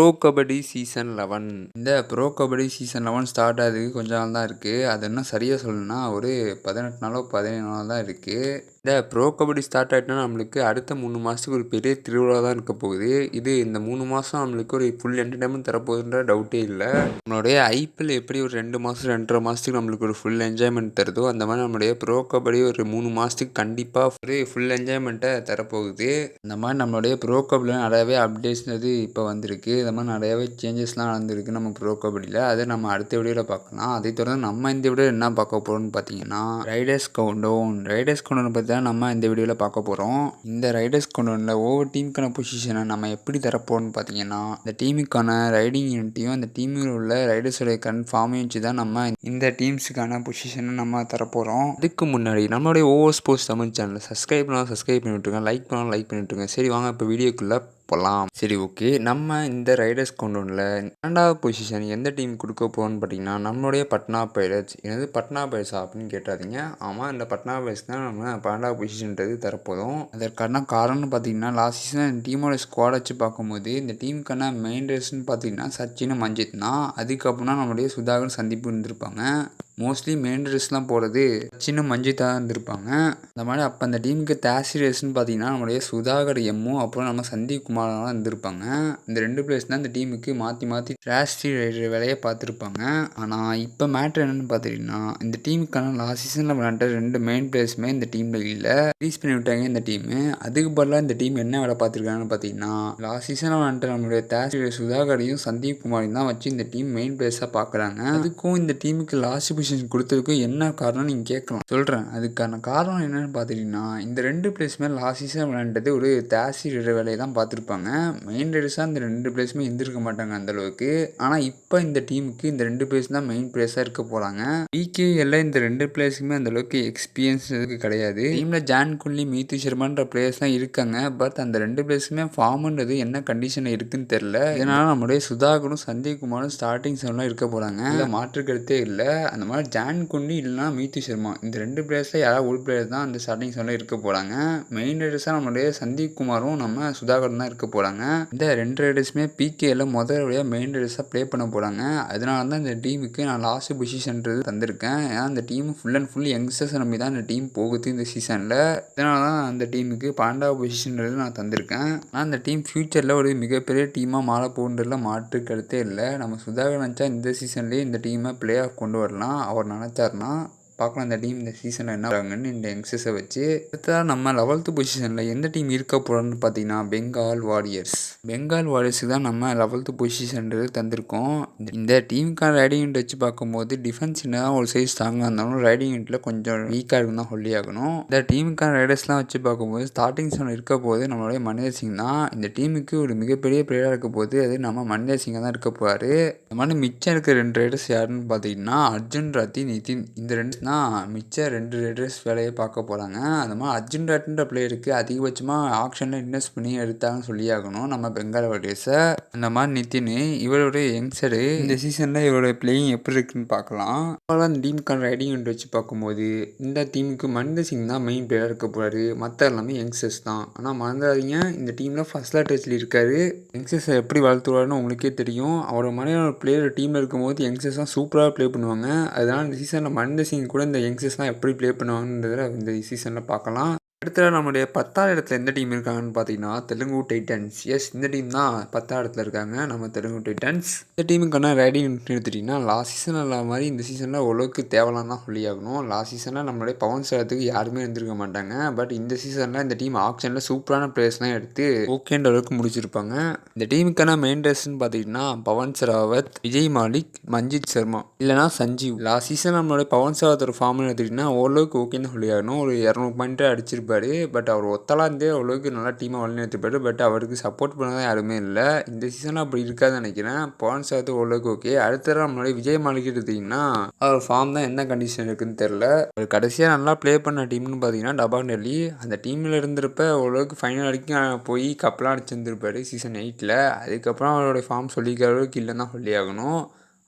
Pro kabaddi season eleven. இந்த pro kabaddi season eleven start ஆகுது கொஞ்ச நாள் தான் இருக்குது அது இன்னும் சரியாக சொல்லணும்னா ஒரு பதினெட்டு நாளோ பதினேழு நாளோ தான் இருக்குது இந்த ப்ரோ கபடி ஸ்டார்ட் ஆகிட்டுனா நம்மளுக்கு அடுத்த மூணு மாதத்துக்கு ஒரு பெரிய திருவிழா தான் இருக்க போகுது. இது இந்த மூணு மாதம் நம்மளுக்கு ஒரு ஃபுல் என்டர்டைன்மெண்ட் தரப்போகுதுன்ற டவுட்டே இல்லை. நம்மளுடைய ஐபிஎல் எப்படி ஒரு ரெண்டு மாதம் ரெண்டரை மாதத்துக்கு நம்மளுக்கு ஒரு ஃபுல் என்ஜாய்மெண்ட் தருதோ அந்த மாதிரி நம்மளுடைய ப்ரோ கபடி ஒரு மூணு மாதத்துக்கு கண்டிப்பாக ஒரு ஃபுல் என்ஜாய்மெண்ட்டை தரப்போகுது. அந்த மாதிரி நம்மளுடைய ப்ரோ கபடியில் நிறையாவே அப்டேட்ஸ் இப்போ வந்திருக்கு. இந்த மாதிரி நிறையாவே சேஞ்சஸ்லாம் நடந்திருக்கு நம்ம ப்ரோ கபடியில். அதை நம்ம அடுத்த வீடியோவில் பார்க்கலாம். அதை தொடர்ந்து நம்ம இந்த வீடியோ என்ன பார்க்க போகிறோம்னு பார்த்தீங்கன்னா ரைடர்ஸ் கவுண்டோன் ரைடர்ஸ் கவுண்டோன் பற்றி தான் நம்ம இந்த வீடியோவில் பார்க்க போகிறோம் இந்த ரைடர்ஸ் கவுண்டவுனில் ஒவ்வொரு டீமுக்கான பொசிஷனை நம்ம எப்படி தரப்போகிறோம்னு பார்த்தீங்கன்னா இந்த டீமுக்கான ரைடிங் யூனிட்டையும் அந்த டீமில் உள்ள ரைடர்ஸோடைய கன்ஃபார்மையும் வச்சு தான் நம்ம இந்த டீம்ஸுக்கான பொசிஷனை நம்ம தரப்போகிறோம் அதுக்கு முன்னாடி நம்மளுடைய ஓவர் ஸ்போர்ட்ஸ் தமிழ் சேனலை சப்ஸ்கிரைப் பண்ணலாம் சப்ஸ்கிரைப் பண்ணி விட்டுருங்க லைக் பண்ணலாம் லைக் பண்ணி விட்டுருங்க சரி வாங்க இப்போ வீடியோக்குள்ளே போகலாம் சரி ஓகே. நம்ம இந்த ரைடர்ஸ் கவுண்டவுனில் இரண்டாவது பொசிஷன் எந்த டீம் கொடுக்க போகணும்னு பார்த்தீங்கன்னா நம்மளுடைய பட்னா பைரட்ஸ் எனது பட்னா பைரட்ஸா அப்படின்னு கேட்டாதீங்க. ஆமாம் இந்த பட்னா பைரட்ஸ் தான் நம்ம பன்னெண்டாவது பொசிஷன்றது தரப்போதும். அதற்கான காரணம்னு பார்த்தீங்கன்னா லாஸ்ட் சீசன் இந்த டீமோட ஸ்குவாட் வச்சு பார்க்கும்போது இந்த டீமுக்கான மெயின் ரேஸ்ன்னு பார்த்தீங்கன்னா சச்சின் மஞ்சித் தான். அதுக்கப்புறம் நம்மளுடைய சுதாகர் சந்திப்பு இருந்திருப்பாங்க. மோஸ்ட்லி மெயின் ரேஸ்லாம் போகிறது சின்ன மஞ்சித்தா இருந்திருப்பாங்க. அந்த மாதிரி அப்போ அந்த டீமுக்கு தேசி பார்த்தீங்கன்னா நம்மளுடைய சுதாகர் எம்மும் அப்புறம் நம்ம சந்தீப் குமாரெலாம் இருந்திருப்பாங்க. இந்த ரெண்டு பிளேஸ் தான் இந்த டீமுக்கு மாற்றி மாற்றி டிராஸ்டி ரைடர் வேலையை பார்த்துருப்பாங்க. ஆனால் இப்போ மேட்ரு என்னென்னு பார்த்தீங்கன்னா இந்த டீமுக்கான லாஸ்ட் சீசனில் விளையாண்ட ரெண்டு மெயின் பிளேயர்ஸுமே இந்த டீமில் இல்லை. ரிலீஸ் பண்ணி விட்டாங்க இந்த டீமு அதுக்கு பதிலாக இந்த டீம் என்ன வேலை பார்த்துருக்காங்கன்னு பார்த்தீங்கன்னா லாஸ்ட் சீசனில் விளையாண்ட நம்மளுடைய தேசிரியர் சுதாகரையும் சந்தீப் குமாரையும் தான் வச்சு இந்த டீம் மெயின் பிளேயர்ஸாக பார்க்குறாங்க அதுக்கும் இந்த டீமுக்கு லாஸ்ட் பொசிஷன் கொடுத்ததுக்கு என்ன காரணம் நீங்கள் கேட்கலாம். சொல்கிறேன் அதுக்கான காரணம் என்னென்னு பார்த்துட்டிங்கன்னா இந்த ரெண்டு பிளேஸுமே லாஸ்ட் சீசன் விளையாண்டது ஒரு தேசி வேலையை தான் பார்த்துருப்பாங்க. மெயின் ரைடர்ஸாக இந்த ரெண்டு பிளேஸுமே இருந்திருக்க மாட்டாங்க அந்தளவுக்கு ஆனால் இப்போ இந்த டீமுக்கு இந்த ரெண்டு பிளேஸ் தான் மெயின் பிளேஸாக இருக்க போகிறாங்க பிகேஎல்ல இந்த ரெண்டு பிளேஸுக்குமே அந்தளவுக்கு எக்ஸ்பீரியன்ஸ் கிடையாது. டீமில் ஜான் குன்லி மீத்து சர்மான்ற பிளேயர்ஸ்லாம் இருக்காங்க. பட் அந்த ரெண்டு பிளேஸுமே ஃபார்ம்ன்றது என்ன கண்டிஷனில் இருக்குன்னு தெரில இதனால் நம்மளுடைய சுதாகரும் சஞ்சய் குமாரும் ஸ்டார்டிங் செவன்லாம் இருக்க போகிறாங்க இல்லை மாற்று கருத்தே இல்லை. அந்த மாதிரி ஜான் குண்டி இல்லைனா மீத்து சர்மா. இந்த ரெண்டு பிளேயர்ஸில் யாராவது ஒரு பிளேயர் தான் அந்த ஸ்டார்டிங் செவனில் இருக்க போகிறாங்க மெயின் ரைடர்ஸாக நம்மளுடைய சந்தீப் குமாரும் நம்ம சுதாகரும் தான் இருக்க போகிறாங்க இந்த ரெண்டு ரைடர்ஸுமே பிகேயில் முதல்ல மெயின் ரைடர்ஸாக ப்ளே பண்ண போகிறாங்க அதனால தான் இந்த டீமுக்கு நான் லாஸ்ட் பொசிஷன்றது தந்திருக்கேன். ஏன்னா அந்த team full and full youngsters நம்பி தான் இந்த டீம் போகுது இந்த சீசனில் இதனால தான் அந்த டீமுக்கு பன்னெண்டாவது பொசிஷன்றது நான் தந்திருக்கேன். ஆனால் அந்த டீம் ஃப்யூச்சரில் ஒரு மிகப்பெரிய டீமாக மாற போகுன்றதுல மாற்று கருத்தே இல்லை. நம்ம சுதாகர் நினச்சா இந்த சீசன்லேயே இந்த டீமை ப்ளே ஆஃப் கொண்டு வரலாம். அவர் நினச்சாருன்னா பார்க்கலாம் இந்த டீம் இந்த சீசனில் என்ன ஆகுங்கன்னு இந்த யங்ஸ்டர்ஸை வச்சு. அடுத்ததாக நம்ம லெவல்த்து பொசிஷனில் எந்த டீம் இருக்க போகிறோன்னு பார்த்தீங்கன்னா பெங்கால் வாரியர்ஸ் பெங்கால் வாரியர்ஸுக்கு தான் நம்ம லெவல்த்து பொசிஷன்றது தந்திருக்கோம். இந்த டீமுக்கான ரைடிங் யூனிட் வச்சு பார்க்கும்போது டிஃபென்ஸ் என்ன ஒரு சைஸ் ஸ்ட்ராங்காக இருந்தாலும் ரைடிங் யூனிட்டில் கொஞ்சம் வீக்காக இருக்குன்னு தான் சொல்லி ஆகணும். இந்த டீமுக்கான ரைடர்ஸ்லாம் வச்சு பார்க்கும்போது ஸ்டார்டிங் செவன் இருக்க போது நம்மளுடைய மனிதர் சிங் தான். இந்த டீமுக்கு ஒரு மிகப்பெரிய பிளேயராக இருக்க போது அது நம்ம மனிதர் சிங்காக தான் இருக்க போகிறாரு இந்த மாதிரி மிச்சம் இருக்க ரெண்டு ரைடர்ஸ் யாருன்னு பார்த்தீங்கன்னா அர்ஜுன் ரத்தி நிதின். இந்த ரெண்டு தான் மிச்ச ரெண்டு ரைடர்ஸ் வேலையை பார்க்க போகிறாங்க அது மாதிரி அர்ஜென்டாட்டுன்ற பிளேயருக்கு அதிகபட்சமாக ஆக்ஷனில் இன்வெஸ்ட் பண்ணி எடுத்தாங்கன்னு சொல்லி ஆகணும் நம்ம பெங்கால் வாரியர்ஸை அந்த மாதிரி நிதின் இவருடைய யங்ஸ்டரு இந்த சீசனில் இவருடைய பிளேயிங் எப்படி இருக்குன்னு பார்க்கலாம். அப்புறம் அந்த டீமுக்கான ரைடிங் என்று வச்சு பார்க்கும்போது இந்த டீமுக்கு மனித சிங் தான் மெயின் பிளேயராக இருக்க போகிறாரு மற்ற எல்லாமே யங்ஸ்டர்ஸ் தான். ஆனால் மறந்துடாதீங்க இந்த டீமில் ஃபர்ஸ்ட் லேட்டர்ஸில் இருக்காரு. யங்ஸ்டர்ஸை எப்படி வளர்த்துவாருன்னு உங்களுக்கே தெரியும். அவரோட மாதிரியான பிளேயர் டீமில் இருக்கும்போது யங்ஸ்டர்ஸ் தான் சூப்பராக ப்ளே பண்ணுவாங்க. அதனால் இந்த சீசனில் மனித சிங் கூட இந்த யங்ஸ்டர்ஸ்லாம் எப்படி ப்ளே பண்ணுவாங்கன்றதை இந்த சீசனில் பார்க்கலாம். அடுத்த நம்மளுடைய பத்தாவது இடத்துல எந்த டீம் இருக்காங்கன்னு பார்த்தீங்கன்னா தெலுங்கு டைட்டன்ஸ் எஸ் இந்த டீம் தான் பத்தாவது இடத்துல இருக்காங்க. நம்ம தெலுங்கு டைட்டன்ஸ் இந்த டீமுக்கான ரைடிங் எடுத்துட்டிங்கன்னா லாஸ்ட் சீசன் இல்லாத மாதிரி இந்த சீசனில் ஓரளவுக்கு தேவலாம் தான் சொல்லி ஆகணும். லாஸ்ட் சீசனில் நம்மளுடைய பவன் சேரத்துக்கு யாருமே இருந்திருக்க மாட்டாங்க. பட் இந்த சீசனில் இந்த டீம் ஆப்ஷனில் சூப்பரான பிளேயர்ஸ்லாம் எடுத்து ஓகேன்ற அளவுக்கு முடிச்சிருப்பாங்க. இந்த டீமுக்கான மெயின் ட்ரெஸ்ன்னு பார்த்தீங்கன்னா பவன் சராவத் விஜய் மாலிக் மஞ்சித் சர்மா. இல்லைனா சஞ்சீவ். லாஸ்ட் சீசன் நம்மளுடைய பவன் சராவத்தோட ஃபார்ம்னு எடுத்துக்கிட்டிங்கன்னா ஓரளவுக்கு ஓகேன்னு சொல்லி ஆகணும். ஒரு இரநூறு பாயிண்ட் இருப்பார் பட் அவர் ஒத்தலாந்தே இருந்தே அவ்வளோக்கு நல்லா டீமாக வழிநடத்திப்பார் பட் அவருக்கு சப்போர்ட் பண்ணதான் யாருமே இல்லை. இந்த சீசனில் அப்படி இருக்காதுன்னு நினைக்கிறேன். பவன் சாத்து ஓரளவுக்கு ஓகே அடுத்த நம்மளுடைய விஜய் மாளிகை எடுத்திங்கன்னா அவர் ஃபார்ம் தான் என்ன கண்டிஷன் இருக்குன்னு தெரில அவர் கடைசியாக நல்லா ப்ளே பண்ண டீம்னு பார்த்தீங்கன்னா டபா டெல்லி. அந்த டீமில் இருந்திருப்ப ஓரளவுக்கு ஃபைனல் வரைக்கும் போய் கப்பெலாம் அடிச்சிருந்துருப்பாரு சீசன் எயிட்டில் அதுக்கப்புறம் அவருடைய ஃபார்ம் சொல்லிக்கிற அளவுக்கு இல்லைன்னு தான் சொல்லி ஆகணும்.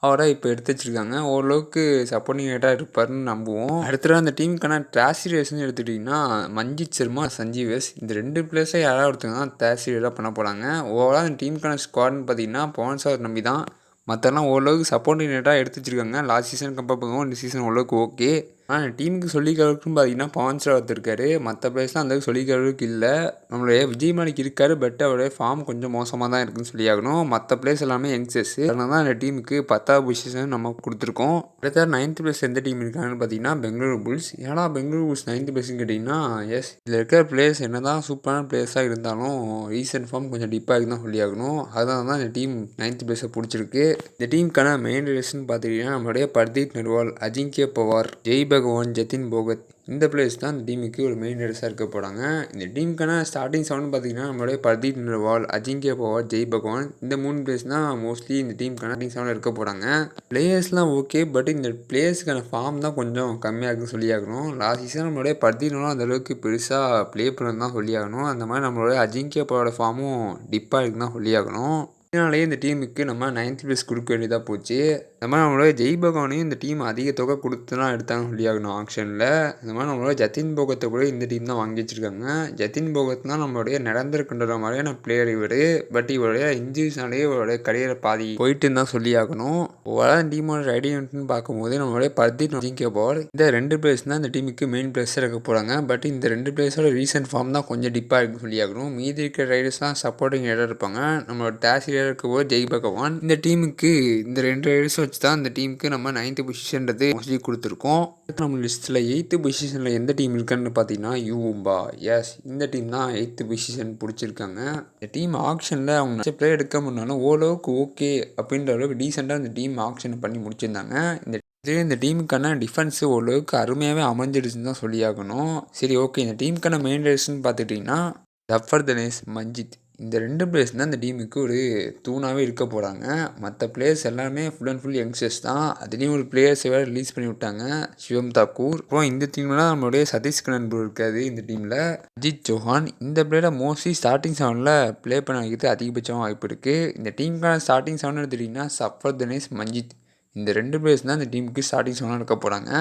அவராக இப்போ எடுத்து வச்சிருக்காங்க. ஓரளவுக்கு சப்போர்ட்டிங்கேட்டாக இருப்பாருன்னு நம்புவோம். அடுத்தது அந்த டீமுக்கான ட்ராசிரேஷன் எடுத்துக்கிட்டிங்கன்னா மஞ்சித் சர்மா சஞ்சீவ் எஸ். இந்த ரெண்டு பிளேஸை யாராவது ஒருத்தங்க தான் ட்ராசிரேட்டாக பண்ண போகிறாங்க ஓவரால் அந்த டீமுக்கான ஸ்குவாட்னு பார்த்தீங்கன்னா பவன் சார் நம்பி தான். மற்றெல்லாம் ஓரளவுக்கு சப்போர்ட்டினேட்டாக எடுத்து வச்சுருக்காங்க. லாஸ்ட் சீசன் கம்பேர் பண்ணுவோம் இந்த சீசன் ஓரளவுக்கு ஓகே ஆனால் டீமுக்கு சொல்லிக்கிற அளவுக்குன்னு பார்த்தீங்கன்னா பவன் சார் ஒருத்தருக்காரு மற்ற பிளேஸ்லாம் அந்த அளவுக்கு சொல்லிக்கிற அளவுக்கு இல்லை. நம்மளுடைய விஜய் மாலிக் இருக்காரு பட் அவருடைய ஃபார்ம் கொஞ்சம் மோசமாக தான் இருக்குன்னு சொல்லி ஆகணும் மற்ற பிளேஸ் எல்லாமே யங்ஸ்டர்ஸ் அதனால தான் இந்த டீமுக்கு பத்தாவது பொசிஷன் நம்ம கொடுத்துருக்கோம். அடுத்த நைன்த் பிளேஸ் எந்த டீம் இருக்காங்கன்னு பார்த்தீங்கன்னா பெங்களூரு புல்ஸ். ஏன்னா பெங்களூரு புல்ஸ் நைன்த் பிளேஸ்னு கேட்டிங்கன்னா எஸ் இதில் இருக்கிற பிளேஸ் என்ன தான் சூப்பரான பிளேஸாக இருந்தாலும் ரீசன்ட் ஃபார்ம் கொஞ்சம் டிப்பாக தான் சொல்லி ஆகணும் அதனால தான் இந்த டீம் நைன்த் பிளேஸை பிடிச்சிருக்கு. இந்த டீமுக்கான மெயின் ரீசன் பார்த்துக்கிட்டிங்கன்னா நம்மளுடைய பர்தீப் நர்வால் அஜிங்கிய பவார் ஜெய்பக் பகவான் ஜதின் போகத். இந்த பிளேஸ் தான் இந்த டீமுக்கு ஒரு மெயின் ரேஸாக இருக்க போகிறாங்க இந்த டீமுக்கான ஸ்டார்டிங் செவன் பார்த்தீங்கன்னா நம்மளுடைய பர்தீப் நர்வால் அஜிங்கிய பவார் ஜெய் பகவான். இந்த மூணு பிளேஸ் தான் மோஸ்ட்லி இந்த டீமுக்கான ஸ்டார்டிங் செவனில் இருக்க போகிறாங்க பிளேயர்ஸ்லாம் ஓகே பட் இந்த பிளேயர்ஸுக்கான ஃபார்ம் தான் கொஞ்சம் கம்மியாக இருக்குன்னு சொல்லியாகணும். லாஸ்ட் சீசன் நம்மளுடைய பர்தீப் நர்வால் அந்த அளவுக்கு பெருசாக ப்ளே பண்ணணும் தான் சொல்லியாகணும். அந்த மாதிரி நம்மளுடைய அஜிங்கிய பவாரோட ஃபார்மும் டிப்பாக இருக்குன்னு தான் சொல்லியாகணும். இதனாலேயே இந்த டீமுக்கு நம்ம நைன்த் பிளேஸ் கொடுக்க வேண்டியதாக போச்சு. இந்த மாதிரி நம்மளோட ஜெய் பகவானையும் இந்த டீம் அதிக தொகை கொடுத்து தான் எடுத்தாங்க சொல்லியாகணும் ஆக்ஷனில் இந்த மாதிரி நம்மளோட ஜத்தின் போகத்தை கூட இந்த டீம் தான் வாங்கி வச்சிருக்காங்க. ஜத்தின் போகத் தான் நம்மளுடைய நடந்திருக்கின்ற மாதிரியான பிளேயர் இவர். பட் இவருடைய இன்ஜுரிஸ்னாலேயே இவருடைய கரியரை பாதி போயிட்டுன்னு தான் சொல்லியாகணும் ஓவரால் டீமோட ரெடிமெண்ட்னு பார்க்கும்போது நம்மளுடைய பர்தீப் ஜிங்கே பவர் இந்த ரெண்டு பிளேஸ் தான் இந்த டீமுக்கு மெயின் பிளேஸாக இருக்க போகிறாங்க பட் இந்த ரெண்டு பிளேஸோட ரீசன்ட் ஃபார்ம் தான் கொஞ்சம் டிப்பாக இருக்குன்னு சொல்லியாகணும் மீதி இருக்கிற ரைடர்ஸ் தான் சப்போர்ட்டிங் ரைடர் இருப்பாங்க. நம்மளோட டேஸ் ரைடர் இருக்கும்போது ஜெய் பகவான் இந்த டீமுக்கு இந்த ரெண்டு ரைடர்ஸ் வச்சு தான் அந்த டீமுக்கு நம்ம நைன்த்து பொசிஷன்றது மோஸ்ட்லி கொடுத்துருக்கோம். நம்ம லிஸ்ட்டில் எயித்து பொசிஷனில் எந்த டீம் இருக்கான்னு பார்த்தீங்கன்னா யூம்பா எஸ் இந்த டீம் தான் எயித்து பொசிஷன் பிடிச்சிருக்காங்க. இந்த டீம் ஆக்ஷனில் அவங்க நிறைய பிளேயர் எடுக்க முடினாலும் ஓரளவுக்கு ஓகே அப்படின்ற அளவுக்கு டீசெண்டாக இந்த டீம் ஆக்ஷன் பண்ணி முடிச்சிருந்தாங்க. இந்த இதுவே இந்த டீமுக்கான டிஃபென்ஸு ஓரளவுக்கு அருமையாகவே அமைஞ்சிடுச்சுன்னு தான் சொல்லியாகணும். சரி ஓகே இந்த டீமுக்கான மெயின் ரேஸ்ன்னு பார்த்துட்டிங்கன்னா ஜஃபர் தனேஷ் மஞ்சித் இந்த ரெண்டு பிளேஸ் தான் இந்த டீமுக்கு ஒரு தூணாகவே இருக்க போகிறாங்க மற்ற பிளேயர்ஸ் எல்லாமே ஃபுல் அண்ட் ஃபுல் யங்ஸ்டர்ஸ் தான். அதுலேயும் ஒரு பிளேயர்ஸை வேறு ரிலீஸ் பண்ணி விட்டாங்க. சிவம் தாக்கூர். அப்புறம் இந்த டீம்லாம் நம்மளுடைய சதீஷ் கண்ணன் ப்ரோ இருக்காது இந்த டீமில் அஜித் சௌஹான். இந்த பிளேயரை மோஸ்ட்லி ஸ்டார்டிங் செவனில் ப்ளே பண்ண வைக்கிறது அதிகபட்சமாக வாய்ப்பு இருக்குது இந்த டீமுக்கான ஸ்டார்டிங் செவன் எடுத்துட்டிங்கன்னா சஃபர் தினேஷ் மஞ்சித். இந்த ரெண்டு பிளேயர்ஸ் தான் இந்த டீமுக்கு ஸ்டார்டிங் செவனாக இருக்க போகிறாங்க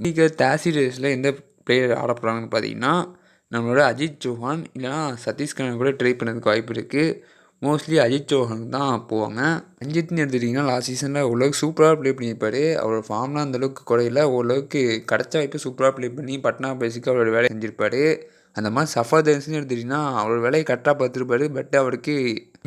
இன்றைக்கி தேசி ரேஸில் எந்த பிளேயர் ஆட போகிறாங்கன்னு பார்த்தீங்கன்னா நம்மளோட அஜித் சௌஹான் இல்லைனா சதீஷ் கூட ட்ரை பண்ணதுக்கு வாய்ப்பு இருக்குது மோஸ்ட்லி அஜித் சௌஹான் தான் போவாங்க. அஜித்னு எடுத்துட்டிங்கன்னா லாஸ்ட் சீசனில் ஓரளவுக்கு சூப்பராக ப்ளே பண்ணியிருப்பார். அவரோட ஃபார்ம்லாம் அந்தளவுக்கு குறையில. ஓரளவுக்கு கிடச்ச வாய்ப்பு சூப்பராக ப்ளே பண்ணி பட்னா பேசிக்காக அவரோட வேலை செஞ்சுருப்பார். அந்த மாதிரி சஃபர் தன்ஸ்னு எடுத்துட்டிங்கன்னா அவரோட வேலையை கரெக்டாக பார்த்துருப்பாரு. பட் அவருக்கு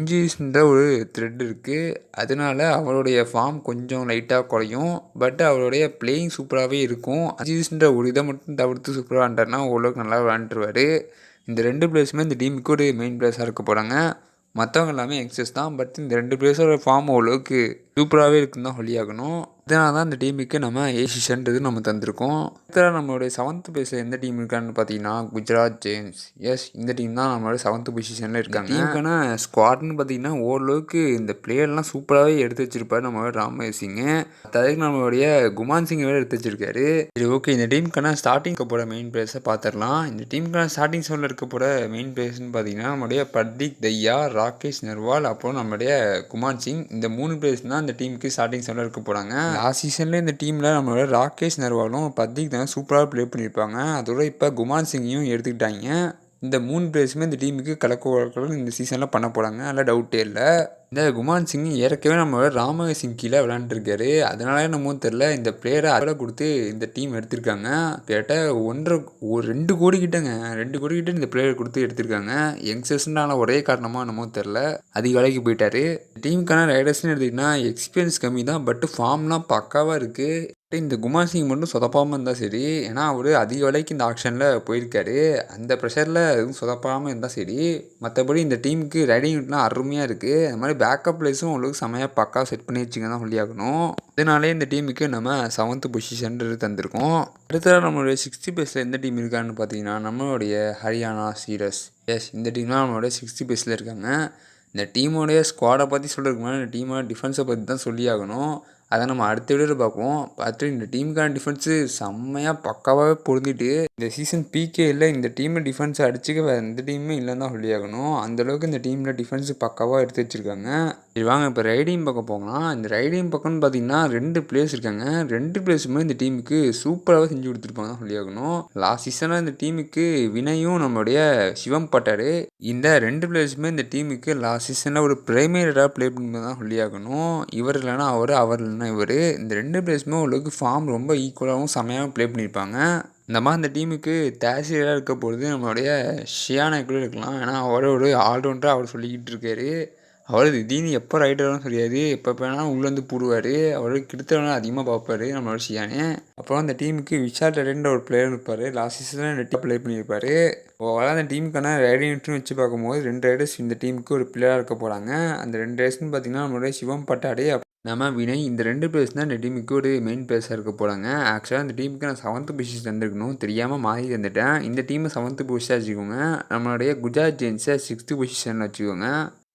இன்ஜுரிஸ்ன்ற ஒரு த்ரெட் இருக்குது அதனால அவருடைய ஃபார்ம் கொஞ்சம் லைட்டாக குறையும். பட் அவருடைய பிளேயிங் சூப்பராகவே இருக்கும். இன்ஜுரிஸ்ன்ற ஒரு இதை மட்டும் தவிர்த்து சூப்பராக விளாண்டாருனா ஓரளவுக்கு நல்லா விளாண்டுருவார். இந்த ரெண்டு பிளேஸுமே இந்த டீமுக்கு ஒரு மெயின் பிளேஸாக இருக்க போகிறாங்க மற்றவங்க எல்லாமே யங்ஸ்டர்ஸ் தான். பட் இந்த ரெண்டு பிளேஸோட ஃபார்ம் ஓரளவுக்கு சூப்பராகவே இருக்குன்னு தான் சொல்லியாகணும். இதனால தான் இந்த டீமுக்கு நம்ம ஏசிஷன்றது நம்ம தந்திருக்கோம். இதில் நம்மளுடைய செவன்த் பிளேஸில் எந்த டீம் இருக்கான்னு பார்த்தீங்கன்னா குஜராத் ஜெயின்ஸ். எஸ் இந்த டீம் தான் நம்மளோட செவன்த் பொசிஷனில் இருக்காங்க. டீமுக்கான ஸ்குவாட்னு பார்த்தீங்கன்னா ஓரளவுக்கு இந்த பிளேயர்லாம் சூப்பராகவே எடுத்து வச்சிருப்பாரு நம்மளோட ராமேஷ் சிங்கு அதுக்கு நம்மளுடைய குமான் சிங்கை வேறு எடுத்து வச்சிருக்காரு. சரி ஓகே இந்த டீமுக்கான ஸ்டார்டிங் போகிற மெயின் பிளேஸை பார்த்துடலாம் இந்த டீமுக்கான ஸ்டார்டிங் செவனில் இருக்க போகிற மெயின் பிளேஸ்னு பார்த்தீங்கன்னா நம்மளுடைய பர்திக் தையா ராகேஷ் நர்வால் அப்புறம் நம்மளுடைய குமான் சிங். இந்த மூணு பிளேஸ் தான் இந்த டீமுக்கு ஸ்டார்டிங் செவனில் இருக்க போகிறாங்க லாஸ்ட் சீசன்லேயே இந்த டீமில் நம்மளோட ராகேஷ் நர்வாலும் பத்திக் தான் சூப்பராக ப்ளே பண்ணியிருப்பாங்க அதோட இப்போ குமான் சிங்கையும் எடுத்துக்கிட்டாங்க. இந்த மூணு பிளேயர்ஸுமே இந்த டீமுக்கு கலக்க வழக்கம் இந்த சீசனில் பண்ண போகிறாங்க அதில் டவுட்டே இல்லை. இந்த குமான் சிங் ஏற்கனவே நம்மளோட ராமக சிங் கீழே விளாண்டுருக்காரு அதனால என்னமோ தெரில இந்த பிளேயரை அதில் கொடுத்து இந்த டீம் எடுத்திருக்காங்க. கேட்டால் ஒன்றரை ஒரு ரெண்டு கோடி கிட்டங்க. ரெண்டு கோடி கிட்ட இந்த பிளேயரை கொடுத்து எடுத்திருக்காங்க. யங்ஸ்டர்ஸ்னால ஒரே காரணமாக என்னமோ தெரில அதிக வேலைக்கு போயிட்டாரு. டீமுக்கான ரைடர்ஸ்னு எடுத்திங்கன்னா எக்ஸ்பீரியன்ஸ் கம்மி தான். பட் ஃபார்ம்லாம் பக்காவாக இருக்குது இந்த குமார் சிங் மட்டும் சொதப்பாமல் இருந்தால் சரி. ஏன்னா அவர் அதிக விலைக்கு இந்த ஆக்ஷனில் போயிருக்காரு. அந்த ப்ரெஷரில் எதுவும் சொதப்பாமல் இருந்தால் சரி. மற்றபடி இந்த டீமுக்கு ரைடிங் அருமையாக இருக்குது அது மாதிரி பேக்கப் பிளேஸும் உங்களுக்கு செமையாக பக்கா செட் பண்ணி வச்சுங்க தான் சொல்லியாகணும். இதனாலே இந்த டீமுக்கு நம்ம செவன்த்து பொசிஷன் தந்திருக்கோம். அடுத்ததாக நம்மளுடைய சிக்ஸ்டி பிளேஸில் எந்த டீம் இருக்கான்னு பார்த்தீங்கன்னா நம்மளுடைய ஹரியானா சீரஸ் எஸ் இந்த டீம் தான் நம்மளுடைய சிக்ஸ்டி பிளேஸில் இருக்காங்க. இந்த டீமோடைய ஸ்குவாடை பற்றி சொல்கிறதுக்கு முன்னாடி இந்த டீமோட டிஃபென்ஸை பற்றி தான் சொல்லி ஆகணும் அதை நம்ம அடுத்த வீடியோவில் பார்ப்போம் பார்த்து இந்த டீமுக்கான டிஃபென்ஸு செம்மையாக பக்காவாகவே பொருந்திட்டு இந்த சீசன் பிகே இல்லை இந்த டீமை டிஃபென்ஸ் அடிச்சுக்க வேறு எந்த டீமுமே இல்லைன்னு தான் சொல்லியாகணும். அந்தளவுக்கு இந்த டீமில் டிஃபென்ஸ் பக்காவாக எடுத்து வச்சுருக்காங்க. சரி வாங்க இப்போ ரைடிங் பக்கம் போகலாம். இந்த ரைடிங் பக்கம்னு பார்த்தீங்கன்னா ரெண்டு பிளேஸ் இருக்காங்க. ரெண்டு பிளேஸுமே இந்த டீமுக்கு சூப்பராகவே செஞ்சு கொடுத்துருப்பாங்க தான் சொல்லியாகணும். லாஸ்ட் சீசனாக இந்த டீமுக்கு வினயும் நம்மளுடைய சிவம் பட்டாரு. இந்த ரெண்டு பிளேயர்ஸுமே இந்த டீமுக்கு லாஸ்ட் சீசனில் ஒரு பிரைமரியராக ப்ளே பண்ணி தான் சொல்லியாகணும். இவர் இல்லைனா அவர் அவர் இல்லைனா இவர் இந்த ரெண்டு பிளேஸுமே ஓரளவுக்கு ஃபார்ம் ரொம்ப ஈக்குவலாகவும் செமையாகவும் ப்ளே பண்ணியிருப்பாங்க இந்த மாதிரி இந்த டீமுக்கு தேசியராக இருக்க பொழுது நம்மளுடைய ஷியானா கூட இருக்கலாம். ஏன்னா அவர் ஒரு ஆல்ரவுண்டராக அவர் சொல்லிக்கிட்டு இருக்காரு. அவர் திடீர்னு எப்போ ரைட் தெரியாது. எப்போ வேணாலும் உள்ளேருந்து போடுவார். அவர் கிட்டத்தட்ட அதிகமாக பார்ப்பாரு நம்மளோட ஷியானே. அப்புறம் அந்த டீமுக்கு விஷால் ரெண்டு ஒரு பிளேயர் இருப்பார். லாஸ்ட் சீசனில் ரெட்டி ப்ளே பண்ணியிருப்பார் ஓவரால் அந்த டீமுக்கான ரைடிங்னு வச்சு பார்க்கும்போது ரெண்டு ரைடர்ஸ் இந்த டீமுக்கு ஒரு பிளேயராக இருக்க போகிறாங்க அந்த ரெண்டு ரைடர்ஸ்னு பார்த்தீங்கன்னா நம்மளுடைய சிவம் பட்டாடி நம்ம வினய் இந்த ரெண்டு பிளேஸ் தான் இந்த டீமுக்கு ஒரு மெயின் பிளேஸாக இருக்க போகிறாங்க ஆக்சுவலாக இந்த டீமுக்கு நான் செவன்த் பொசிஷன் தந்துருக்கணும். தெரியாமல் மாறி தந்துட்டேன். இந்த டீமை செவன்த் பொசிஷனாக வச்சுக்கோங்க. நம்மளுடைய குஜராத் ஜெயின்ஸை சிக்ஸ்த்து பொசிஷனில் வச்சுக்கோங்க.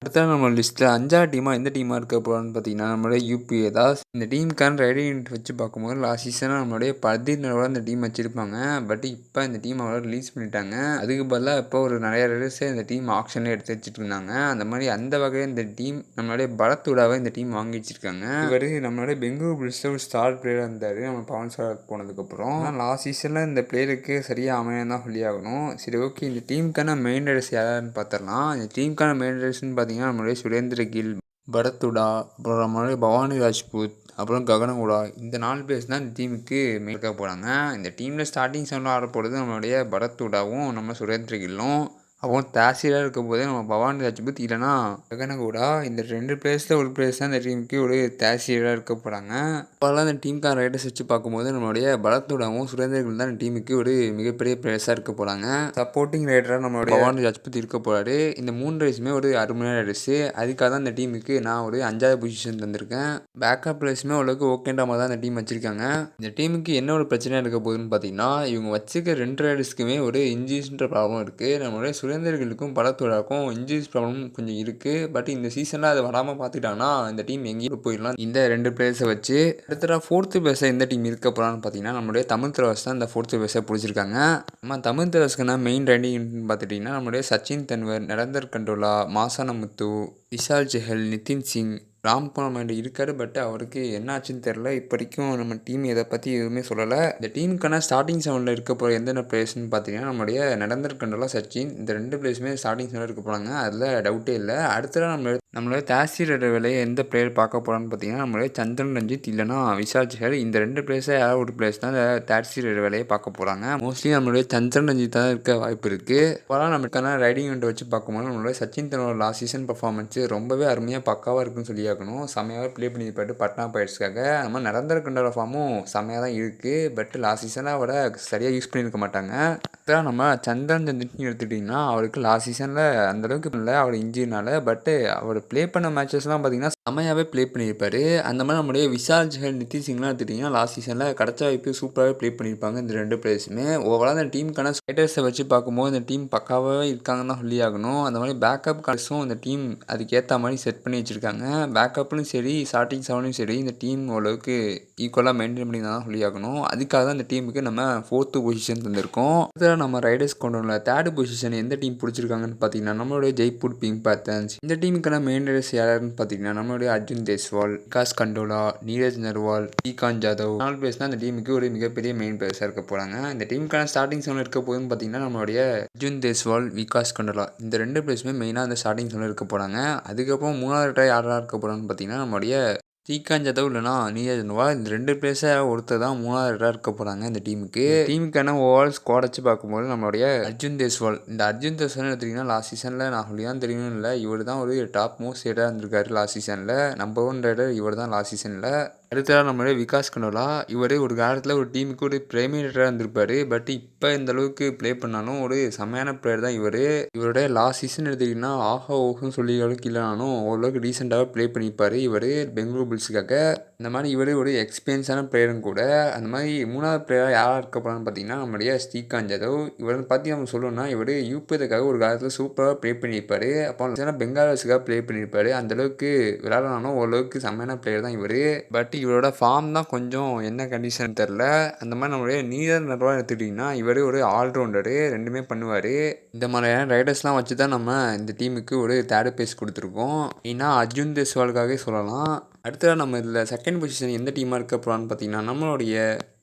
அடுத்த நம்ம லிஸ்ட்டில் அஞ்சாவது டீமாக எந்த டீமாக இருக்க போகிறான்னு பார்த்தீங்கன்னா நம்மளோட யூபிஏ தான். இந்த டீமுக்கான ரைடிங் வச்சு பார்க்கும்போது லாஸ்ட் சீசனாக நம்மளுடைய பதினோட இந்த டீம் வச்சுருப்பாங்க. பட் இப்போ இந்த டீம் அவ்வளோ ரிலீஸ் பண்ணிட்டாங்க. அதுக்கு பதிலாக இப்போ ஒரு நிறைய ரிலீஸே இந்த டீம் ஆப்ஷனில் எடுத்து வச்சுட்டு இருந்தாங்க அந்த மாதிரி அந்த வகையில் இந்த டீம் நம்மளுடைய பலத்தோடாவை இந்த டீம் வாங்கி வச்சிருக்காங்க. இவர் நம்மளுடைய பெங்களூர் புல்ஸில் ஒரு ஸ்டார் பிளேயராக இருந்தார். நம்ம பவன் சார் போனதுக்கப்புறம். லாஸ்ட் சீசனில் இந்த பிளேயருக்கு சரியாக அமையம் தான் சொல்லி ஆகணும் சரி ஓகே இந்த டீமுக்கான மெயின் ரைடர்ஸ் யாராருன்னு பார்த்துடலாம் இந்த டீமுக்கான மெயின் ரைடர்ஸ்னு பார்த்தீங்கன்னா நம்மளுடைய சுரேந்திர கில் பரத்துடா அப்புறம் நம்மளுடைய பவானி ராஜ்பூத் அப்புறம் ககனகுடா இந்த நாலு பேர்ஸ் தான் இந்த டீமுக்கு மேற்க போகிறாங்க இந்த டீமில் ஸ்டார்டிங் செவனில் ஆட போகிறது நம்மளுடைய பரத்துடாவும் நம்ம சுரேந்திர கில்லும் அப்புறம் தேசியலாக இருக்கும் போதே நம்ம பவானி ராஜ்புத் இல்லைனா ககனகூடா இந்த ரெண்டு பிளேஸில் ஒரு பிளேஸ் தான் இந்த டீமுக்கு ஒரு தாசிராக இருக்க போகிறாங்க அப்போல்லாம் இந்த டீமுக்கான ரைடர்ஸ் வச்சு பார்க்கும்போது நம்மளுடைய பலத்தோடாவும் சுரேந்திரர்கள் தான் டீமுக்கு ஒரு மிகப்பெரிய பிளேஸாக இருக்க போகிறாங்க சப்போர்ட்டிங் ரைடராக நம்மளுடைய பவானி ராஜ்புத் இருக்க போகிறாரு இந்த மூணு ரைஸுமே ஒரு அருமையான ரைடர்ஸு அதுக்காக தான் இந்த டீமுக்கு நான் ஒரு அஞ்சாவது பொசிஷன் தந்திருக்கேன். பேக்கப் பிளேஸுமே ஓரளவுக்கு ஓகேன்ற மாதிரி தான் இந்த டீம் வச்சுருக்காங்க. இந்த டீமுக்கு என்ன ஒரு பிரச்சனையாக இருக்க போகுதுன்னு பார்த்தீங்கன்னா இவங்க வச்சுக்க ரெண்டு ரைடர்ஸ்க்குமே ஒரு இன்ஜிஸ்ன்ற ப்ராப்ளம் இருக்குது நம்மளுடைய சுரேந்தர்களுக்கும் பலத்தோடாக்கும் இன்ஜுரிஸ் ப்ராப்ளம் கொஞ்சம் இருக்குது பட் இந்த சீசனில் அது வராமல் பார்த்துக்கிட்டாங்கன்னா இந்த டீம் எங்கேயும் போயிடலாம். இந்த ரெண்டு பிளேயர்ஸை வச்சு அடுத்ததாக ஃபோர்த்து பிளேஸை எந்த டீம் இருக்க போகிறான்னு பார்த்தீங்கன்னா நம்மளுடைய தமிழ் தலைவர்ஸ் தான் இந்த ஃபோர்த்து பிளேஸை பிடிச்சிருக்காங்க. நம்ம தமிழ் தலைவர்ஸ்க்கான மெயின் ரைடிங் பார்த்துட்டிங்கன்னா நம்மளுடைய சச்சின் தன்வர் நிரந்தர் கண்டோலா மாசான முத்து விஷால் ஜெஹல் நிதின் சிங் ராம்குமார் மைண்ட் இருக்காரு பட் அவருக்கு என்ன ஆச்சுன்னு தெரில இப்போ வரைக்கும் நம்ம டீம் இதை பற்றி எதுவுமே சொல்லலை. இந்த டீமுக்கான ஸ்டார்டிங் செவனில் இருக்க போகிற எந்தெந்த பிளேயர்ஸ்னு பார்த்தீங்கன்னா நம்மளுடைய நடந்தர் கண்டலா சச்சின் இந்த ரெண்டு பிளேஸுமே ஸ்டார்டிங் செவனில் இருக்க போகிறாங்க அதில் டவுட்டே இல்லை. அடுத்ததாக நம்ம நம்மளோட தாசிர் வேலையை எந்த பிளேயர் பார்க்க போகிறான்னு பார்த்தீங்கன்னா நம்மளுடைய சந்திரன் ரஞ்சித் இல்லைனா விஷால் ஜெஹர் இந்த ரெண்டு பிளேஸை யாராவது ஒரு பிளேஸ் தான் இந்த விலையை வேலையை பார்க்க போகிறாங்க மோஸ்ட்லி நம்மளுடைய சந்திரன் ரஞ்சித் தான் இருக்க வாய்ப்பு இருக்குது இப்போலாம் நமக்கான ரைடிங் வந்து வச்சு பார்க்கும்போது நம்மளுடைய சச்சின் தன்னோட லாஸ்ட் சீசன் பர்ஃபார்மன்ஸ் ரொம்பவே அருமையாக பக்காவாக இருக்குன்னு சொல்லி ஆகணும் செம்மையாகவே ப்ளே பண்ணியிருப்பாரு பட்னா பைட்ஸ்க்காக நம்ம நிரந்தர கண்டோட ஃபார்மும் செம்மையாக தான் இருக்குது பட் லாஸ்ட் சீசனை விட சரியாக யூஸ் பண்ணியிருக்க மாட்டாங்க. அதான் நம்ம சந்திரன் சந்திரன் எடுத்துக்கிட்டிங்கன்னா அவருக்கு லாஸ்ட் சீசனில் அந்தளவுக்கு இல்லை அவர் இன்ஜினால பட்டு அவர் ப்ளே பண்ண மேட்சஸ்லாம் பார்த்தீங்கன்னா செம்மையாகவே ப்ளே பண்ணியிருப்பார். அந்த மாதிரி நம்மளுடைய விஷால் ஜெகன் நிதிஷ் சிங்லாம் எடுத்துக்கிட்டிங்கன்னா லாஸ்ட் சீசனில் கிடச்ச வாய்ப்பு சூப்பராகவே ப்ளே பண்ணியிருப்பாங்க இந்த ரெண்டு பிளேஸுமே ஓவரால் அந்த டீமுக்கான ஸ்கேட்டர்ஸை வச்சு பார்க்கும்போது இந்த டீம் பக்காவாகவே இருக்காங்கன்னு தான் சொல்லி ஆகணும் அந்த மாதிரி பேக்கப் கார்ட்ஸும் இந்த டீம் அதுக்கேற்ற மாதிரி செட் பண்ணி வச்சுருக்காங்க. பேக்கப்னு சரி ஸ்டார்டிங் செவனும் சரி இந்த டீம் ஓரளவுக்கு ஈக்குவலாக மெயின்டைன் பண்ணி தான் சொல்லி ஆகணும் அதுக்காக தான் இந்த டீமுக்கு நம்ம ஃபோர்த்து பொசிஷன் தந்திருக்கோம். நம்ம ரைடர்ஸ் கொண்டு வரல தேர்டு பொசிஷன் எந்த டீம் பிடிச்சிருக்காங்கன்னு பார்த்தீங்கன்னா நம்மளுடைய ஜெய்ப்பூர் பிங்க் பேத்தன்ஸ் இந்த டீமுக்கான மெயின் ரைடர்ஸ் யாருன்னு பார்த்தீங்கன்னா நம்மளுடைய அர்ஜுன் தேஸ்வால் விகாஸ் கண்டோலா நீரஜ் நர்வால் ஸ்ரீகாந்த் ஜாதவ். நாலு பேர்ஸ் தான் இந்த டீமுக்கு ஒரு மிகப்பெரிய மெயின் பிளேயர்ஸாக இருக்க போகிறாங்க இந்த டீமுக்கான ஸ்டார்டிங் செவனில் இருக்க போகுதுன்னு பார்த்தீங்கன்னா நம்மளுடைய அர்ஜுன் தேஸ்வால் விகாஸ் கண்டோலா. இந்த ரெண்டு பிளேஸுமே மெயினாக அந்த ஸ்டார்டிங் செவனில் இருக்க போகிறாங்க அதுக்கப்புறம் மூணாவது யாராக இருக்க போகிறான்னு பார்த்தீங்கன்னா நம்மளுடைய ஸ்ரீகாந்த் ஜாதவ் இல்லைனா நீரஜ் நோவா இந்த ரெண்டு பிளேஸை ஒருத்தர் தான் மூணாவது இடா இருக்க போகிறாங்க இந்த டீமுக்கு டீமுக்கான ஓவரால் ஸ்குவாட் வச்சு பார்க்கும்போது நம்மளுடைய அர்ஜுன் தேஸ்வால். இந்த அர்ஜுன் தேஸ்வால் எடுத்திங்கன்னா லாஸ்ட் சீசனில் நான் சொல்லி தான் தெரியும் இல்லை. இவர் தான் ஒரு டாப் மோஸ்ட் ரைடாக இருந்திருக்காரு லாஸ்ட் சீசனில் நம்பர் ஒன் ரைடர் இவர் தான் லாஸ்ட் சீசனில் அடுத்ததாக நம்மளுடைய விகாஸ் கனோலா. இவர் ஒரு காலத்தில் ஒரு டீமுக்கு ஒரு பிரைமேட்டராக இருந்திருப்பார். பட் இப்போ இந்த அளவுக்கு ப்ளே பண்ணாலும் ஒரு செம்மையான பிளேயர் தான் இவர். இவருடைய லாஸ்ட் சீசன் எடுத்துக்கிட்டிங்கன்னா ஆஹா ஓஹுன்னு சொல்லி அளவுக்கு இல்லைனாலும் ஓரளவுக்கு ரீசெண்டாக ப்ளே பண்ணியிருப்பார் இவர் பெங்களூர் புல்ஸுக்காக இந்த மாதிரி இவர் ஒரு எக்ஸ்பீரியன்ஸான பிளேயரும் கூட. அந்த மாதிரி மூணாவது பிளேயராக யாராக இருக்க போகிறான்னு பார்த்தீங்கன்னா நம்மளுடைய ஸ்ரீகாந்த் ஜாதவ். இவர் பற்றி நம்ம சொல்லணும்னா இவர் யூபிஎதுக்காக ஒரு காலத்தில் சூப்பராக ப்ளே பண்ணியிருப்பார். அப்போ பெங்காலர்ஸுக்காக ப்ளே பண்ணியிருப்பார். அந்தளவுக்கு விளையாடணும் ஓரளவுக்கு செம்மையான பிளேயர் தான் இவர். பட் இவரோட ஃபார்ம் தான் கொஞ்சம் என்ன கண்டிஷன் தெரில அந்த மாதிரி நம்மளுடைய நீரர் நர்வா எடுத்துக்கிட்டிங்கன்னா இவர் ஒரு ஆல்ரவுண்டரு ரெண்டுமே பண்ணுவார். இந்த மாதிரியான ரைடர்ஸ்லாம் வச்சு தான் நம்ம இந்த டீமுக்கு ஒரு தேர்டு பிளேஸ் கொடுத்துருக்கோம். ஏன்னா அர்ஜுன் தேஸ்வாலுக்காகவே சொல்லலாம். அடுத்ததாக நம்ம இதில் செகண்ட் பொசிஷன் எந்த டீமாக இருக்க போகிறான்னு பார்த்தீங்கன்னா நம்மளுடைய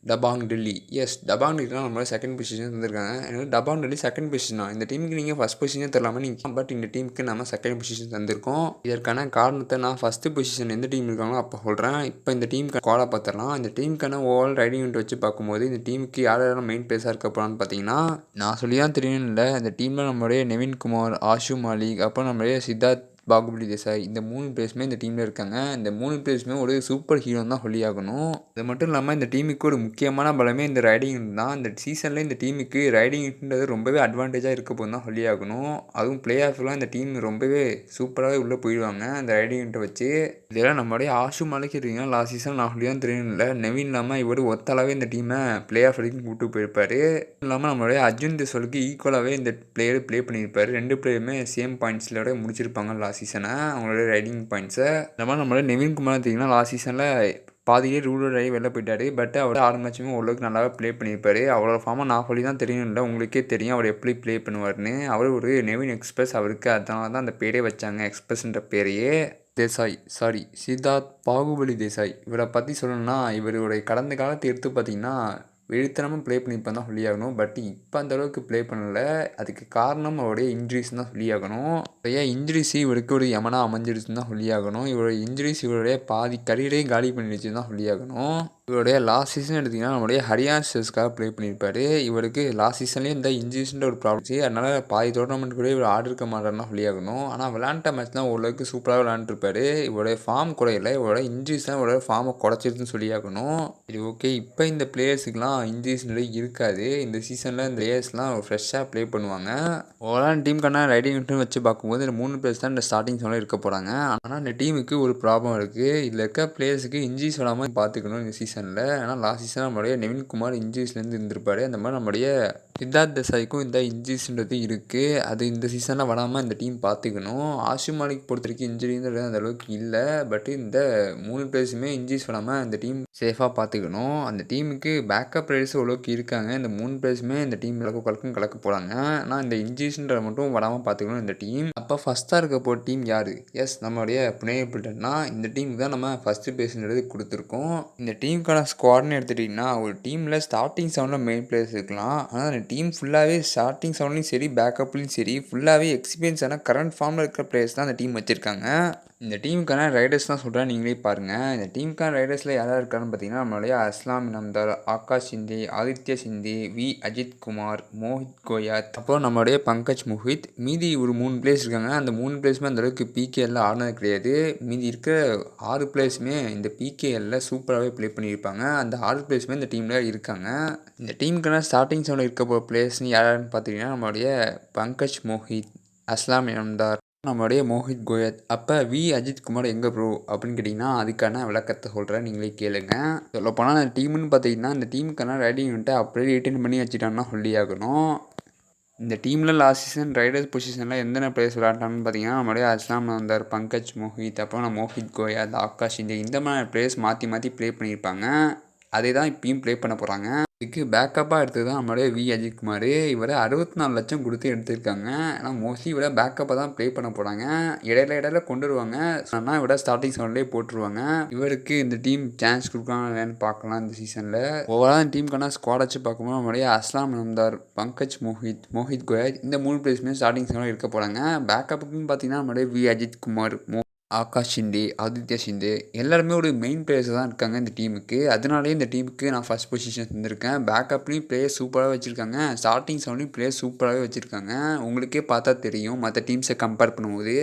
டபாங் டெல்லி. எஸ் டபாங் டெல்லி நம்மளோட செகண்ட் பொசிஷன் தந்திருக்காங்க எனக்கு டபாங் டெல்லி செகண்ட் பொசிஷன் தான். இந்த டீமுக்கு நீங்கள் ஃபஸ்ட் பொசிஷன் தரலாமா நீங்கள் பட் இந்த டீமுக்கு நம்ம செகண்ட் பொசிஷன் தந்திருக்கோம். இதற்கான காரணத்தை நான் ஃபஸ்ட்டு பொசிஷன் எந்த டீம் இருக்காங்களோ அப்போ சொல்கிறேன் இப்போ இந்த டீமுக்கு கோலா பார்த்துடலாம் இந்த டீமுக்கான ஓவரால் ரைடிங் யூனிட் வச்சு பார்க்கும்போது இந்த டீமுக்கு யார் யாரும் மெயின் பிளேஸாக இருக்க போகிறான்னு பார்த்தீங்கன்னா நான் சொல்லி தான் தெரியணும் இல்லை இந்த டீமில் நம்மளுடைய நவீன்குமார் ஆஷு மாலிக் அப்புறம் நம்மளுடைய சித்தார்த் பாகுபலி தேசாய் இந்த மூணு பிளேயர்ஸுமே இந்த டீமில் இருக்காங்க. இந்த மூணு பிளேஸுமே ஒரு சூப்பர் ஹீரோன்னு தான் சொல்லியாகணும் அது மட்டும் இல்லாமல் இந்த டீமுக்கு ஒரு முக்கியமான பலமே இந்த ரைடிங் தான். இந்த சீசனில் இந்த டீமுக்கு ரைடிங்ன்றது ரொம்பவே அட்வான்டேஜாக இருக்க போது தான் சொல்லியாகணும் அதுவும் பிளே ஆஃப்லாம் இந்த டீம் ரொம்பவே சூப்பராகவே உள்ளே போயிடுவாங்க அந்த ரைடிங் வச்சு. இதெல்லாம் நம்மளுடைய ஆஷு மலைக்கு லாஸ்ட் சீசன் நான் சொல்லி தான் தெரியும் இல்லை இல்லாமல் இவர் ஒத்தாலாகவே இந்த டீமை பிளே ஆஃப் வரைக்கும் கூப்பிட்டு போயிருப்பார். இல்லாமல் நம்மளுடைய அர்ஜுன் தேஸ்வலுக்கு ஈக்குவலாகவே இந்த பிளேயர் ப்ளே பண்ணியிருப்பார். ரெண்டு பிளேயருமே சேம் பாயிண்ட்ஸில் முடிச்சிருப்பாங்க லாஸ்ட் சீசனை அவங்களோட ரைடிங் பாயிண்ட்ஸை. இந்த மாதிரி நம்மளோட நெவின் குமார் பார்த்தீங்கன்னா லாஸ்ட் சீசனில் பாதியே ரூலர் ஆகி வெளில போயிட்டார். பட் அவர் ஆறு மேட்சுமே ஓரளவுக்கு நல்லாவே ப்ளே பண்ணியிருப்பார். அவரோட ஃபார்மை நான் சொல்லி தான் தெரியும் இல்லை. உங்களுக்கே தெரியும் அவர் எப்படி ப்ளே பண்ணுவார்னு அவர் ஒரு நெவின் எக்ஸ்பிரஸ் அவருக்கு. அதனால தான் அந்த பேரே வச்சாங்க எக்ஸ்பிரஸ்ன்ற பேரையே. தேசாய் சாரி சித்தார்த் பாகுபலி தேசாய். இவரை பற்றி சொல்லணும்னா இவருடைய கடந்த காலத்தை எடுத்து பார்த்தீங்கன்னா வெறித்தனமாக ப்ளே பண்ணியிருப்பேன் தான் சொல்லியாகணும். பட் இப்போ அந்த அளவுக்கு ப்ளே பண்ணல. அதுக்கு காரணம் அவருடைய இன்ஜுரிஸ் தான் சொல்லியாகணும். நிறைய இன்ஜுரிஸ் இவருக்கு ஒரு யமனா அமைஞ்சிருச்சுன்னு தான் சொல்லியாகணும். இவருடைய இன்ஜுரிஸ் இவருடைய பாதி கரியரே காலி பண்ணிடுச்சுன்னு தான் சொல்லியாகணும். இவருடைய லாஸ்ட் சீசன் எடுத்திங்கன்னா நம்மளுடைய ஹரியானா ஸ்டேட்ஸ்க்காக ப்ளே பண்ணியிருப்பார். இவருக்கு லாஸ்ட் சீசன்லேயே இந்த இன்ஜுரிஸ்ன்ற ஒரு ப்ராப்ளம் அதனால் பாதி டோர்னமெண்ட் கூட இவர் ஆர்டர் இருக்க மாட்டார்னா சொல்லியாகணும் ஆனால் விளாண்ட மேட்ச் தான் ஓரளவுக்கு சூப்பராக விளாண்டுருப்பாரு இவருடைய ஃபார்ம் குறையில இவரோட இன்ஜுரிஸ் தான் இவரோட ஃபார்மை குறைச்சிருதுன்னு சொல்லியாகணும் சரி ஓகே இப்போ இந்த பிளேயர்ஸுக்கெலாம் இன்ஜுரிஸ் நிறைய இருக்காது. இந்த சீசனில் இந்த பிளேயர்ஸ்லாம் ஃப்ரெஷ்ஷாக ப்ளே பண்ணுவாங்க. ஓவரால் டீமுக்கான ரைடிங் வச்சு பார்க்கும்போது இந்த மூணு பிளேயர்ஸ் தான் இந்த ஸ்டார்டிங் சொல்ல இருக்க போகிறாங்க ஆனால் இந்த டீமுக்கு ஒரு ப்ராப்ளம் இருக்குது இதில் இருக்க பிளேயர்ஸுக்கு இன்ஜுரிஸ் வராமல் பார்த்துக்கணும். இந்த சீசன் சீசனில் ஆனால் லாஸ்ட் சீசனாக நம்மளுடைய நவீன்குமார் இன்ஜுரிஸ்லேருந்து இருந்திருப்பாரு. அந்த மாதிரி நம்மளுடைய சித்தார்த் தேசாய்க்கும் இந்த இன்ஜுரிஸ்ன்றது இருக்குது அது இந்த சீசனில் வராமல் இந்த டீம் பார்த்துக்கணும் ஆஷு மாலிக் பொறுத்த வரைக்கும் இன்ஜுரின்றது அந்த அளவுக்கு இல்லை. பட் இந்த மூணு பிளேஸுமே இன்ஜுரிஸ் வராமல் இந்த டீம் சேஃபாக பார்த்துக்கணும் அந்த டீமுக்கு பேக்கப் பிளேயர்ஸ் ஓரளவுக்கு இருக்காங்க. இந்த மூணு பிளேயர்ஸுமே இந்த டீம் கலக்க கலக்கும் கலக்க போகிறாங்க ஆனால் இந்த இன்ஜுரிஸ்ன்ற மட்டும் வராமல் பார்த்துக்கணும் இந்த டீம் அப்போ ஃபஸ்ட்டாக இருக்க போகிற டீம் யார்? எஸ் நம்மளுடைய புனே பில்டர்னா இந்த டீமுக்கு தான் நம்ம ஃபஸ்ட்டு பிளேஸ்ன்றது கொடுத்துருக்கோம். இந்த டீம் டீமுக்கான ஸ்குவாட்னு எடுத்துட்டிங்கன்னா ஒரு டீமில் ஸ்டார்டிங் செவனில் மெயின் பிளேயர்ஸ் இருக்கலாம். ஆனால் அந்த டீம் ஃபுல்லாகவே ஸ்டார்டிங் செவன்லையும் சரி பேக்கப்லையும் சரி ஃபுல்லாகவே எக்ஸ்பீரியன்ஸான கரண்ட் ஃபார்மில் இருக்கிற பிளேயர்ஸ் தான் அந்த டீம் வச்சுருக்காங்க. இந்த டீமுக்கான ரைடர்ஸ் தான் சொல்கிறேன் நீங்களே பாருங்கள் இந்த டீமுக்கான ரைடர்ஸில் யார் இருக்கான்னு பார்த்தீங்கன்னா நம்மளுடைய அஸ்லாம் நம்தார் ஆகாஷ் சிந்தி ஆதித்ய சிந்தி வி. அஜித் குமார் மோஹித் கோயாத் அப்புறம் நம்மளுடைய பங்கஜ் மோஹித். மீதி ஒரு மூணு பிளேஸ் இருக்காங்க. அந்த மூணு பிளேஸுமே அந்த அளவுக்கு பிகேஎல்ல ஆடினது கிடையாது. மீதி இருக்க ஆறு பிளேஸுமே இந்த பிகேஎல்ல சூப்பராகவே ப்ளே பண்ணியிருப்பாங்க. அந்த ஆறு பிளேஸுமே இந்த டீமில் இருக்காங்க. இந்த டீமுக்கான ஸ்டார்டிங் செவனில் இருக்க போகிற யாருன்னு பார்த்தீங்கன்னா நம்மளுடைய பங்கஜ் மோஹித் அஸ்லாம் இனம்தார். நம்மளுடைய மோஹித் கோயத். அப்போ வி. அஜித் குமார் எங்கே ப்ரோ அப்படின்னு கேட்டிங்கன்னா அதுக்கான விளக்கத்தை சொல்கிறேன் நீங்களே கேளுங்க. சொல்லப்போனால் அந்த டீம்னு பார்த்தீங்கன்னா இந்த டீமுக்கான ரைடிங் வந்துட்டு அப்படியே ரிட்டன் பண்ணி வச்சுட்டாங்கன்னா சொல்லி ஆகணும். இந்த டீமில் லாஸ்ட் சீசன் ரைடர்ஸ் பொசிஷனில் எந்தெந்த பிளேயர்ஸ் விளாண்டாங்கன்னு பார்த்தீங்கன்னா நம்மளுடைய அஸ்லாம் வந்தார் பங்கஜ் மோஹித் அப்புறம் நான் மோஹித் கோயத் ஆகாஷ் இந்த இந்த மாதிரி பிளேயர்ஸ் மாற்றி மாற்றி ப்ளே பண்ணியிருப்பாங்க. அதே தான் இப்பயும் ப்ளே பண்ண போகிறாங்க இதுக்கு பேக்கப்பாக எடுத்தது தான் நம்மளுடைய வி அஜித்குமார் இவரை அறுபத்தி நாலு லட்சம் கொடுத்து எடுத்திருக்காங்க. ஆனால் மோஸ்ட்லி இவரை பேக்கப்பாக தான் ப்ளே பண்ண போகிறாங்க இடையில இடையில கொண்டு வருவாங்க. ஆனால் இவரை ஸ்டார்டிங் செவன்லேயே போட்டுருவாங்க. இவருக்கு இந்த டீம் சான்ஸ் கொடுக்காங்கன்னு பார்க்கலாம் இந்த சீசனில் ஓவரால் டீமுக்கான ஸ்குவாட் வச்சு பார்க்கும்போது நம்மளுடைய அஸ்லாம் நம்தார் பங்கஜ் மோஹித் மோஹித் கோயத் இந்த மூணு பிளேஸ்மே ஸ்டார்டிங் செவனில் இருக்க போகிறாங்க பேக்கப்புக்குன்னு பார்த்தீங்கன்னா நம்மளுடைய வி அஜித் குமார் மோ ஆகாஷ் ஷிண்டே ஆதித்யா ஷிண்டே எல்லாருமே ஒரு மெயின் பிளேயர்ஸ் தான் இருக்காங்க இந்த டீமுக்கு அதனாலே இந்த டீமுக்கு நான் ஃபஸ்ட் பொசிஷன் தந்திருக்கேன் பேக்கப்லேயும் பிளேயர் சூப்பராக வச்சுருக்காங்க. ஸ்டார்டிங் சவுண்ட்லேயும் பிளேயர் சூப்பராகவே வச்சுருக்காங்க. உங்களுக்கே பார்த்தா தெரியும். மற்ற டீம்ஸை கம்பேர் பண்ணும்போது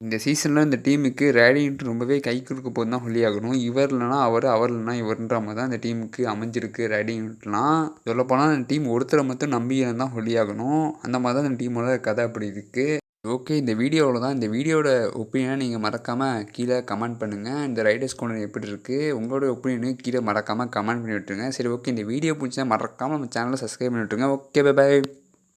இந்த சீசனில் இந்த டீமுக்கு ரேடியன்ட் ரொம்பவே கை கொடுக்க போது தான் சொல்லி ஆகணும். இவர் இல்லைனா அவர் அவர் இல்லைனா இவர்ன்ற மாதிரி தான் இந்த டீமுக்கு அமைஞ்சிருக்கு ரேடியன்ட்லாம் சொல்லப்போனால் இந்த டீம் ஒருத்தரை மட்டும் நம்பிக்கை தான் ஆகணும். அந்த மாதிரி தான் இந்த டீமோட கதை அப்படி இருக்குது ஓகே இந்த வீடியோவில் தான் இந்த வீடியோட ஒப்பீனியனை நீங்கள் மறக்காமல் கீழே கமெண்ட் பண்ணுங்கள் இந்த ரைடர்ஸ் கோனர் எப்படி இருக்குது உங்களோட ஒப்பீனியனு கீழே மறக்காமல் கமெண்ட் பண்ணி விட்டுருங்க. சரி ஓகே இந்த வீடியோ பிடிச்சா மறக்காமல் நம்ம சேனலை சப்ஸ்கிரைப் பண்ணி விட்டுருங்க. Okay bye bye